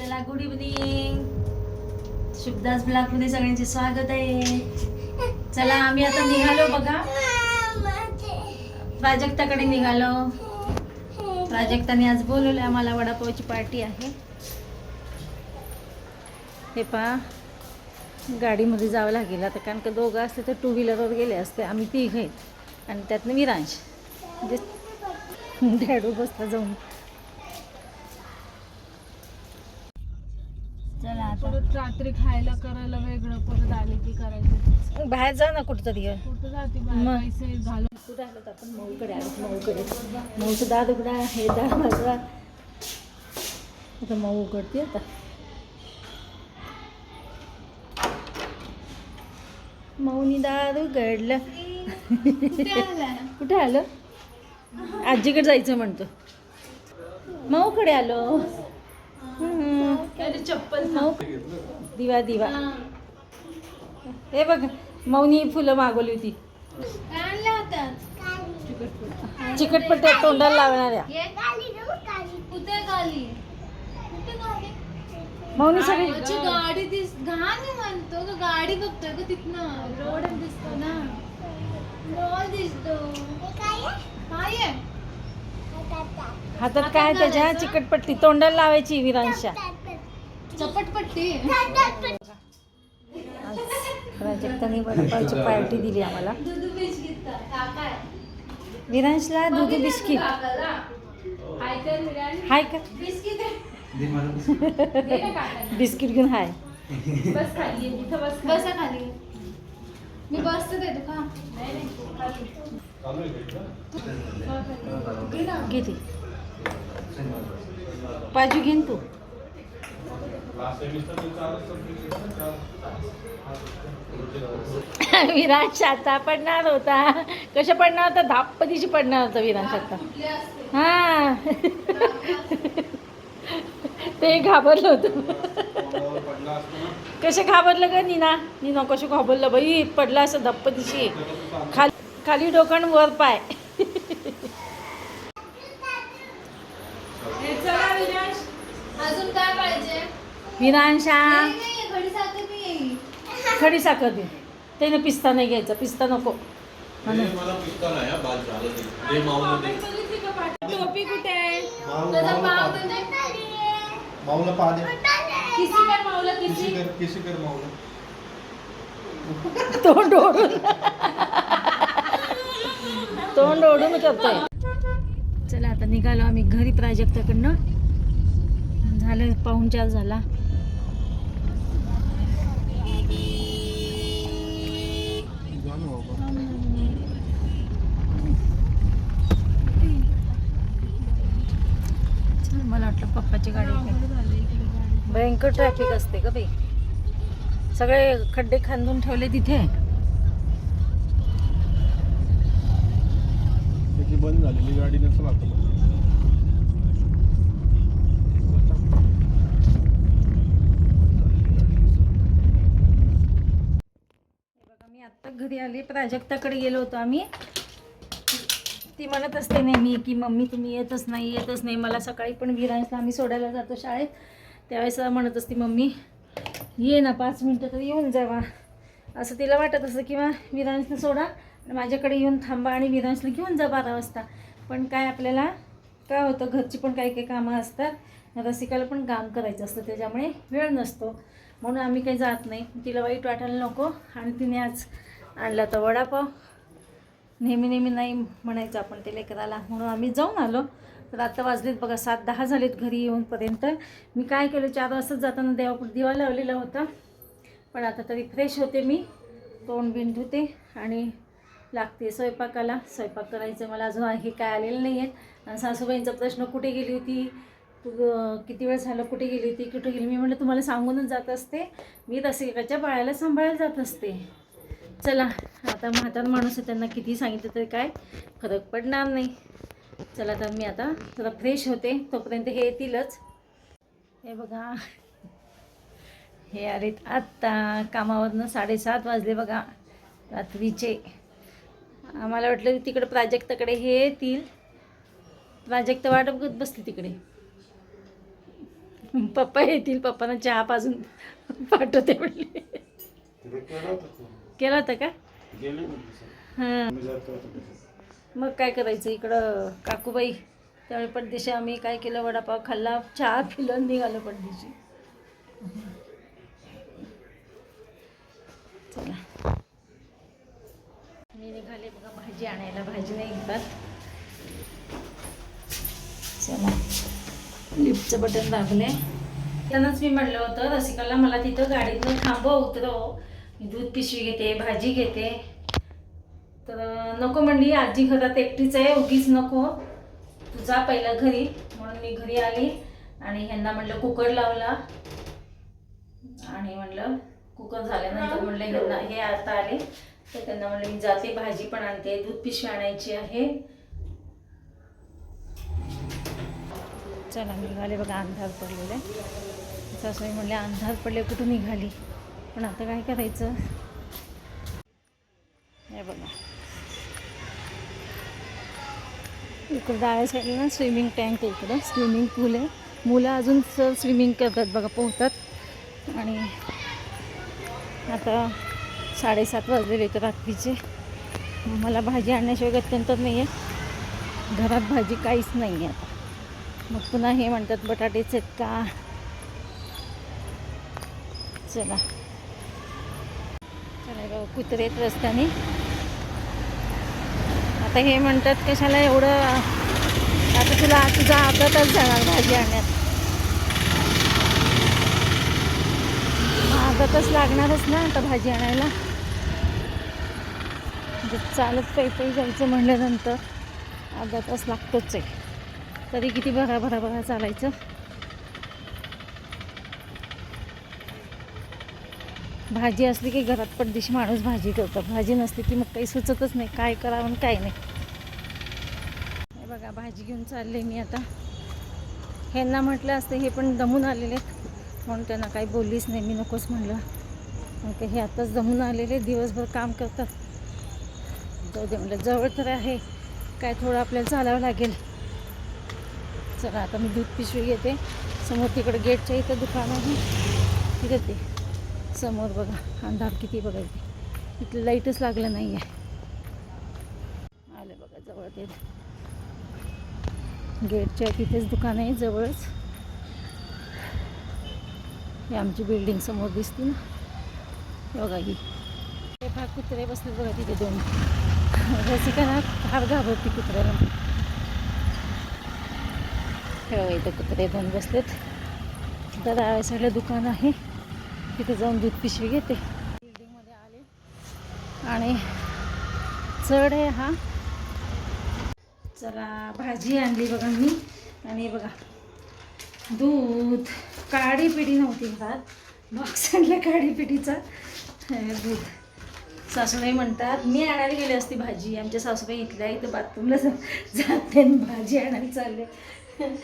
चला good evening शुभदास ब्लॉगमध्ये सगळ्यांचे स्वागत आहे. चला आम्ही आता निघालो बघा. प्राजक्ताकडे निघालो. प्राजक्ताने आज बोलवलं आम्हाला वडापावची पार्टी आहे. हे पहा गाडीमध्ये जावं लागेल. आता कारण का दोघं असते तर टू व्हीलरवर गेले असते आम्ही तिघ. आहेत आणि त्यातनं विरांश म्हणजे डॅडू बसता जाऊन चला आता परत रात्री खायला करायला वेगळं परत आले की करायचं. बाहेर जा ना कुठंतरी कुठं जाते मग. बाहेर पैसे घालून. कुठं आलो आपण मऊकडे आलो मऊकडे. मऊचं दाद उघडा हे दाद माझा आता मऊ उघडते आता. मऊनी दाद उघडलं. कुठे आलं? आजीकडे जायचं म्हणतो. मऊकडे आलो. हम्म. चप्पल दिवा दिवा. हे. बघ मौनी फुलं मागवली होती. चिकटपट्ट्या तोंडाला लावणाऱ्या. मौनी सगळी गाडी दिस घाण म्हणतो का गाडी बघतोय का तिथनं. रोड दिसतो ना. रोड दिसतो. काय आहे? हातात काय त्याच्या? चिकटपट्टी. तोंडाला लावायची विरांशा. चपटपट्टी. प्राजक्ताने वडापावची पार्टी दिली आम्हाला. दूध बिस्किट. काय विरांशला दूध बिस्किट हाय का बिस्किट. घेऊन हाय. बस खाली बस बसा खाली. मी बसते देतो का नाही नाही खाली. घेते पाजू घेईन तू. विराट आता पडणार होता. कशा पडणार होता? धापपतीशी पडणार होता विराट आता हा. ते घाबरलं होतं. कसं घाबरलं का निना? निना कसं घाबरलं बाई? पडलं असं धप्पतीशी. खाली खाली डोकण वर पाय अजून काय पाहिजे विरांशा. खडी साखर दे. त्याने पिस्ता नाही घ्यायचा. पिस्ता नको. हा. दे माऊला दे. टोपी कुठे आहे? माऊला- माऊला पा- म्हणजे? माऊला दे. किसी कर मावला किसी कर किसी कर माऊला तोंड ओढून. तोंड ओढून करतोय. चला आता निघालो आम्ही घरी प्राजक्ताकडनं. झालं पाहुणचार झाला. चल, मला वाटलं पप्पाची गाडी भयंकर ट्रॅफिक असते का बाई. सगळे खड्डे खांदून ठेवले तिथे त्याची बंद झालेली गाडी नसेल आता बघा मी आत्ता प्राजक्ताकडे गेलो होतो आम्ही. ती म्हणत असते नेहमी की मम्मी तुम्ही येतच नाही येतच नाही. मला सकाळी पण विरांशला आम्ही सोडायला जातो शाळेत. त्यावेळेस म्हणत असते मम्मी ये ना पाच मिनटं तर येऊन जावा. असं तिला वाटत असतं किंवा विरांशला सोडा. आणि माझ्याकडे येऊन थांबा आणि विरांशला घेऊन जा बारा वाजता. पण काय आपल्याला काय होतं घरची पण काही काही कामं असतात. रसिकाला पण काम करायचं असतं त्याच्यामुळे वेळ नसतो. म्हणून आम्ही काही जात नाही. तिला वाईट वाटायला नको आणि तिने आज आणला तर वडापाव. नेहमी नेहमी नाही म्हणायचं आपण ते लेकराला. म्हणून आम्ही जाऊन आलो. तर आता वाजलेत बघा सात दहा झालेत घरी येऊनपर्यंत. मी काय केलं चार वाजताच जाताना देवा दिवा लावलेला होता. पण आता तरी फ्रेश होते मी. तोंड बिंड धुते आणि लागते स्वयंपाकाला. स्वयंपाक करायचं मला अजून हे काय आलेलं नाही आहे आणि सासूबाईंचा प्रश्न कुठे गेली होती? तू किती वेळ झालं? कुठे गेली होती? कुठे गेली? मी म्हटलं तुम्हाला सांगूनच जात असते. मी रसिकाच्या बाळाला सांभाळायला जात असते. चला आता म्हातार माणूस आहे त्यांना किती सांगितलं तरी काय फरक पडणार नाही. चला तर मी आता जरा फ्रेश होते तोपर्यंत हे येतीलच. हे बघा. हे अरे आत्ता कामावरनं साडेसात वाजले बघा रात्रीचे. आम्हाला वाटलं की तिकडे प्राजक्ताकडे हे येतील. प्राजक्त वाट बघत बसली तिकडे. पप्पा येतील पप्पांना चहा पाजून पाठवते म्हणले. केला होता का? हां. मग काय करायचं इकडं काकूबाई? त्यावेळी पडदेशी आम्ही काय केलं? वडापाव खाल्ला चहा पिलं आणि निघालं पडदेशी. चला. मी निघाले बघा भाजी आणायला. भाजी नाही घेतात चला. लिफ्टचं बटन दाबले त्यांनाच मी म्हटलं होतं रसिकाला मला तिथं गाडीतनं थांबव उतरव. दूध पिशवी घेते भाजी घेते. तर नको म्हणली आजी घरात एकटीच आहे उगीच नको. तू जा घरी. म्हणून मी घरी आली आणि ह्यांना म्हटलं कुकर लावला. आणि म्हटलं कुकर झाल्यानंतर म्हटलं ह्यांना हे आता आले. तर त्यांना म्हटलं मी जाते भाजी पण आणते दूध पिशवी आणायची आहे. चला निघाले बघा अंधार पडलेले सासूबाई म्हणले अंधार पडले कुठून निघाली? पण आता काय करायचं? हे बघा. इकडं डाळ्या साईडला ना स्विमिंग टँक आहे इकडं. स्विमिंग पूल आहे. मुलं अजून सर स्विमिंग करतात बघा पोहतात. आणि आता साडेसात वाजलेले तर रात्रीचे. मला भाजी आणण्याशिवाय अत्यंत नाही आहे घरात भाजी काहीच नाही आहे आता. मग पुन्हा हे म्हणतात बटाटेच आहेत का? चला. चला रस्त्याने. आता हे म्हणतात कशाला एवढं आता तुला तुझा अर्धा तास जाणार भाजी आणण्यात. मग अर्धा तास लागणारच ना आता भाजी आणायला. म्हणजे चालत पायी पायी जायचं म्हणल्यानंतर अर्धा तास लागतोच आहे. तरी किती भरा भरा भरा चालायचं. भाजी असली की घरात पडदिशी माणूस भाजी करतो. भाजी नसली की मग काही सुचतच नाही. काय करावं आणि काय नाही. बघा भाजी घेऊन चालले मी आता. ह्यांना म्हटलं असतं हे पण दमून आलेले आहेत. म्हणून त्यांना काही बोललीच नाही. मी नकोच म्हणलं. मग ते हे आताच दमून आलेले दिवसभर काम करतात. जाऊ दे म्हटलं जवळ तर आहे. काय थोडं आपल्याला चालावं लागेल. चला आता मी दूध पिशवी घेते. समोर तिकडे गेटच्या इथं दुकान आहे. तिथे ते समोर बघा अंधार किती बघा इथे इथलं लाईटच लागलं नाही आहे आलं बघा जवळ ते. गेटच्या तिथेच दुकान आहे जवळच. हे आमची बिल्डिंग समोर दिसते ना. बघा ही. हे फार कुत्रे बसले बघा तिथे दोन रसिकांना फार घाबरती कुत्र्याला हे इथं कुत्रे दोन बसलेत. तर सगळं दुकान आहे. तिथे जाऊन दूध पिशवी घेते. बिल्डिंगमध्ये आले आणि चढ आहे हा. चला भाजी आणली बघा मी. आणि बघा दूध. काळी पिढी नव्हती घरात बॉक्स आणला काळी पिढीचा दूध. सासूबाई म्हणतात मी आणायला गेली असती भाजी. आमच्या सासूबाई इथल्या इथं बाथरूमला जा- जाते आणि भाजी आणायला चालले.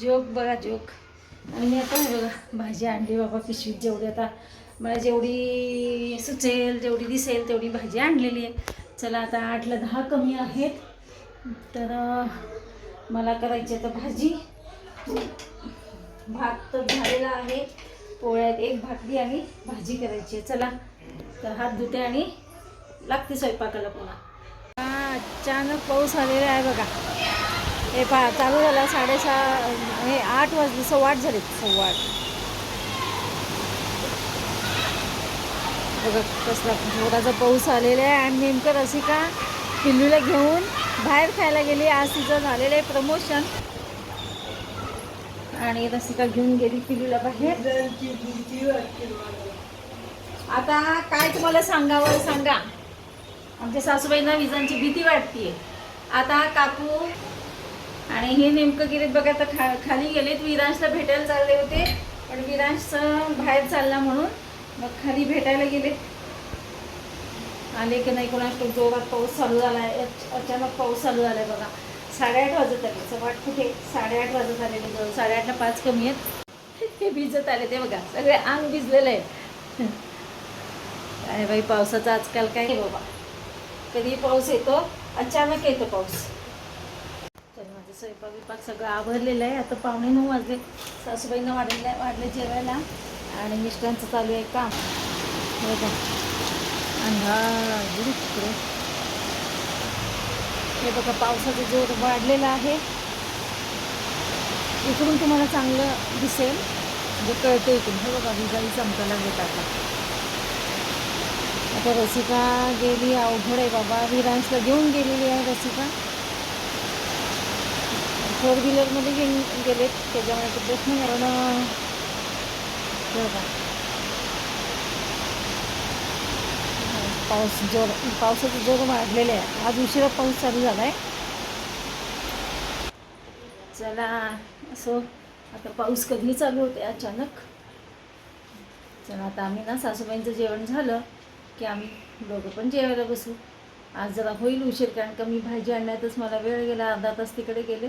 जोक बघा जोक. आणि मी आता बघा भाजी आणली बाबा पिशवीत जेवढी आता. मला जेवढी सुचेल जेवढी दिसेल तेवढी भाजी आणलेली आहे. चला आता आठला दहा कमी आहेत. तर मला करायची आता भाजी. भात तर झालेला आहे. पोळ्यात एक भाकरी आणि भाजी करायची आहे. चला तर हात धुते आणि लागते स्वयंपाकाला पुन्हा. अचानक पाऊस आलेला आहे बघा. हे पहा चालू झाला साडेसहा हे आठ वाजले सव्वा आठ झाले. सव्वा आठ. बघा कसला जोराचा पाऊस आलेला आहे आणि नेमकं रसिका पिल्लूला घेऊन बाहेर खायला गेली. आज तिचं झालेलं आहे प्रमोशन आणि रसिका घेऊन गेली पिल्लूला बाहेर. आता काय तुम्हाला सांगावं सांगा. आमच्या सासूबाईंना विजांची भीती वाटते आता काकू आणि हे नेमकं गेलेत बघा आता खा खाली गेलेत. विरांशला भेटायला चालले होते पण विरांशचं बाहेर चालला म्हणून मग खाली भेटायला गेलेत आले की नाही कोणाच जोरात पाऊस चालू झाला आहे अचानक पाऊस चालू झाला आहे बघा. साडेआठ वाजत आले. सवाट कुठे? साडेआठ वाजत आलेले जवळ साडेआठला पाच कमी आहेत. हे भिजत आले ते बघा. सगळे अंग भिजलेलं आहे काय बाई पावसाचा आजकाल काय? आहे बाबा. कधी पाऊस येतो? अचानक येतो पाऊस. स्वयंपाक विपाक सगळं आवरलेलं आहे. आता पावणे नऊ वाजले. सासूबाईंना वाढलेलं वाढले जेवायला. आणि मिस्टरांचं चालू आहे काम. हो हे बघा तिकडे हे बघा पावसाचा जोर वाढलेला आहे. इकडून तुम्हाला चांगलं दिसेल. म्हणजे कळतं इकडून. हे बघा विजारी चमकायला घेत आता. आता रसिका गेली अवघड आहे बाबा. विरांसला घेऊन गेलेली आहे रसिका. फोर व्हीलरमध्ये घेऊन गेलेत. त्याच्यामुळे ते प्रश्न कारण बघा. पाऊस जोर पावसाचं जोर वाढलेले आहे. आज उशिरा पाऊस चालू झाला आहे चला असो आता पाऊस कधी चालू होते अचानक. चला आता आम्ही ना सासूबाईंचं जेवण झालं की आम्ही दोघं पण जेवायला बसू. आज जरा होईल उशीर कारण का मी भाजी आणण्यातच मला वेळ गेला अर्धा तास तिकडे गेले.